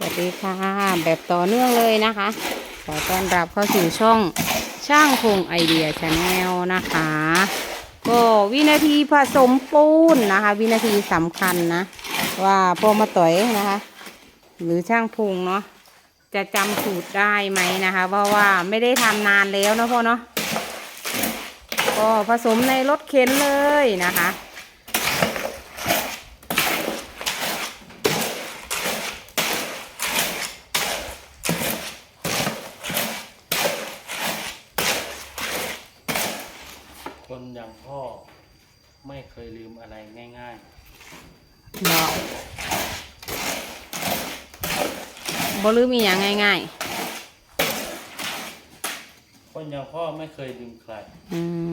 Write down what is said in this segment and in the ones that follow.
สวัสดีค่ะ แบบต่อเนื่องเลยนะคะ ขอต้อนรับเข้าสู่ช่องช่างคงไอเดียชาแนลนะคะ ก็วินาทีผสมปูนนะคะ วินาทีสำคัญนะ ว่าพอมาต่อยนะคะ หรือช่างพุงเนาะจะจำสูตรได้ไหมนะคะ เพราะว่าไม่ได้ทำนานแล้วนะพ่อเนาะก็ผสมในรถเข็นเลยนะคะ คนอย่างพ่อ ไม่เคยลืมอะไรง่ายเนาะบ่ลืมมีอย่างง่ายๆ คนอย่างพ่อไม่เคยลืมใคร ๆ อืม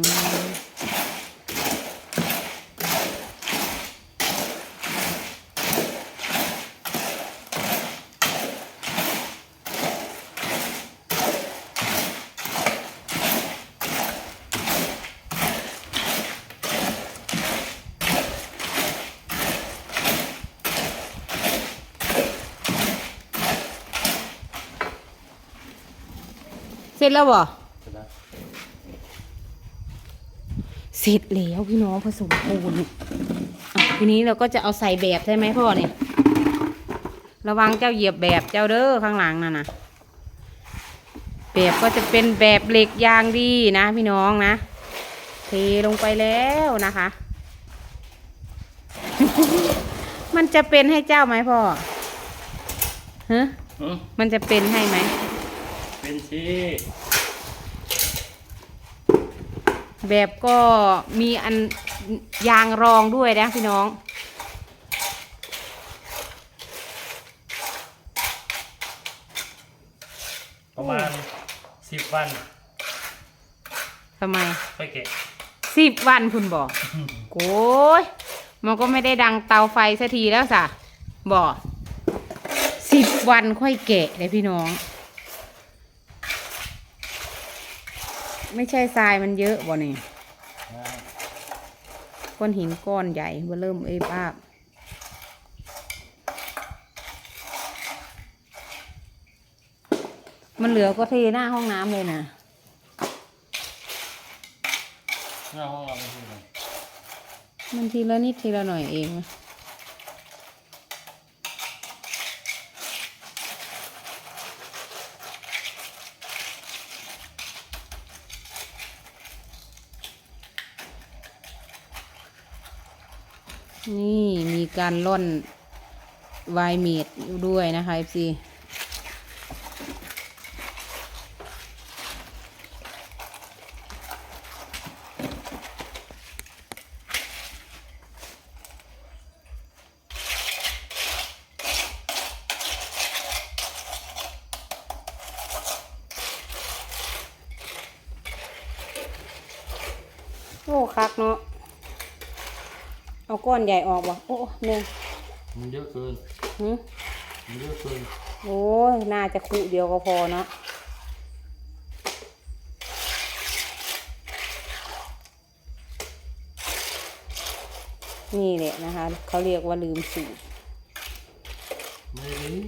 เสร็จแล้วบ่นะเสร็จแล้วพี่น้องผสมปูนอะทีนี้เราก็จะเอาใส่แบบใช่ไหมพ่อเนี่ย ระวังเจ้าเหยียบแบบเจ้าเด้อข้างหลังน่ะนะแบบก็จะเป็นแบบเหล็กยางดีนะพี่น้องนะเทลงไปแล้วนะคะ มันจะเป็นให้เจ้าไหมพ่อฮะอืมมันจะเป็นให้ไหม เป็นชีแบบก็มีอันยางรองด้วยนะพี่น้อง ประมาณสิบวันทำไมไปเก็บสิบวันคุณบอกโอ้ยมันก็ไม่ได้ดังเตาไฟสักทีแล้วสะบอกสิบวันค่อยแกะเลยพี่น้อง ไม่ใช่ทรายมันเยอะบ่เนี่ยก้อนหินก้อนใหญ่เบอเริ่มเอ้ยป้าบมันเหลือก็เทหน้าห้องน้ำเลยนะหน้าห้องเราไม่ใช่ไหมมันทีละนิดทีละหน่อยเองนะ นี่มีการล่อนวายเมดด้วยนะคะ FC โอ้คักเนาะ เอาก้อนใหญ่ออกบ่โอ้หนึ่งมันเยอะเกินหึมันเยอะเกินโอ้ยน่าจะคุเดียวก็พอเนาะนี่แหละนะคะ เขาเรียกว่าลืมสูตรไม่ได้ลืม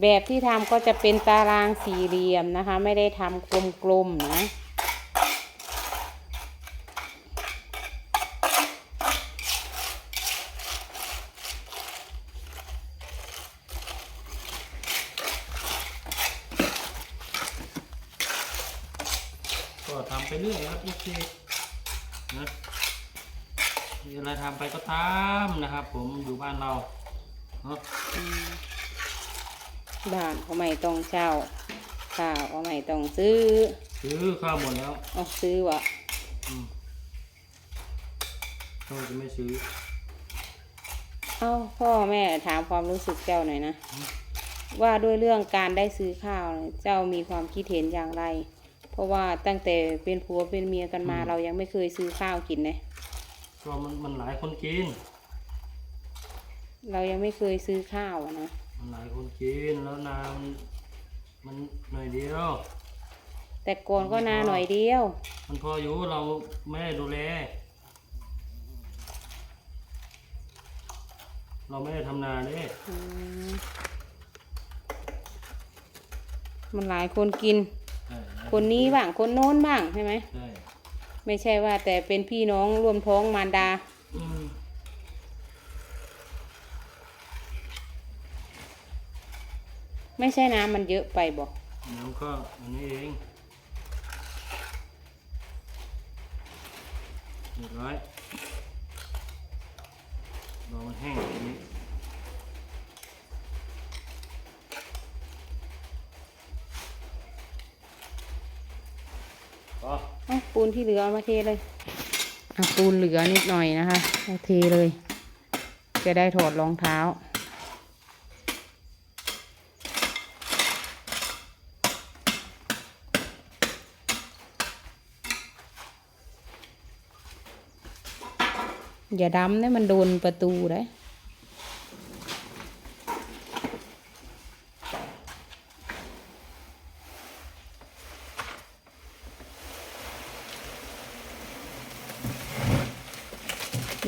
แบบที่ทำก็จะเป็นตารางสี่เหลี่ยมนะคะ ไม่ได้ทำกลมๆนะก็ทำไปเรื่อยครับโอเคนะมีอะไรทำไปก็ตามนะครับ ผมอยู่บ้านเราเนาะ บ้านก็ไม่ต้องเช่าข้าวก็ไม่ต้องซื้อ ซื้อข้าวหมดแล้วเอาซื้อวะอืมทำไมจะไม่ซื้อ เอาพ่อแม่ถามความรู้สึกเจ้าหน่อยนะ ว่าด้วยเรื่องการได้ซื้อข้าวเนี่ยเจ้ามีความคิดเห็นอย่างไร เพราะว่าตั้งแต่เป็นผัวเป็นเมียกันมาเรายังไม่เคยซื้อข้าวกินเลยก็มันมันหลายคนกิน เรายังไม่เคยซื้อข้าวอะนะ มันหลายคนกินแล้วนามันมันหน่อยเดียว แต่ก่อนก็นาหน่อยเดียวมมันพออยู่เราไม่ได้ดูแล เราไม่ได้ทำนาเด้อืมมันหลายคนกินใช่คนนี้บ้างคนโน้นบ้างใช่ไหม ใช่ ไม่ใช่ว่าแต่เป็นพี่น้องร่วมท้องมารดา อืม ไม่ใช่น้ำมันเยอะไปบอกแล้วก็อันนี้เองเรียบร้อยรอมันแห้งอย่างนี้พอเอาปูนที่เหลือเอามาเทเลยเอาปูนเหลือนิดหน่อยนะคะเอาเทเลย จะได้ถอดรองเท้า อย่าดำเนี่ยมันโดนประตูเลย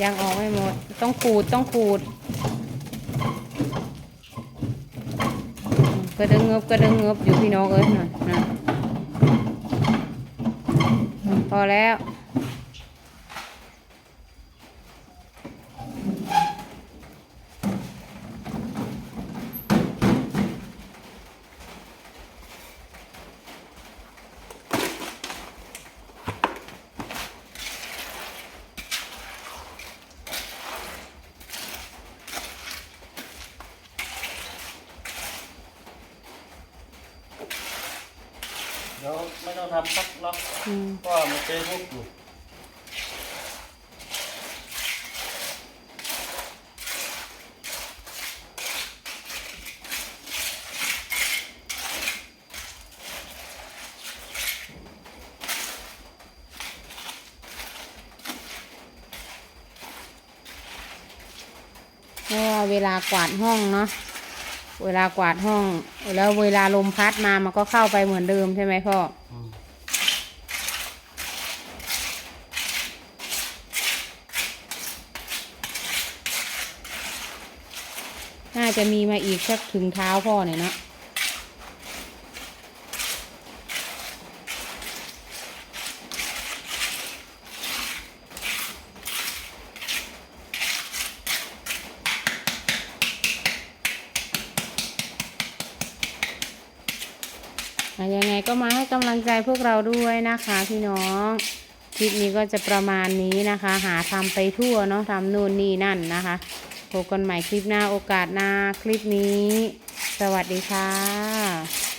ยังออกไม่หมด ต้องขูดต้องขูด กระดึงเงบกระดึงเงบอยู่พี่น้องเอ้ยน่ะนะพอแล้ว ดี๋ยวไม่ต้องทำสักล็อกอืมเพราะว่ามันเจอพวกอยู่เพราะว่าเวลากวาดห้องเนาะ เวลากวาดห้อง แล้วเวลาลมพัดมามันก็เข้าไปเหมือนเดิมใช่ไหมพ่อน่าจะมีมาอีกสักถึงเท้าพ่อเนี่ยนะ ยังไงก็มาให้กำลังใจพวกเราด้วยนะคะพี่น้องคลิปนี้ก็จะประมาณนี้นะคะ หาทำไปทั่วเนาะทำนู่นนี่นั่นนะคะพบกันใหม่คลิปหน้าโอกาสหน้าคลิปนี้ สวัสดีค่ะ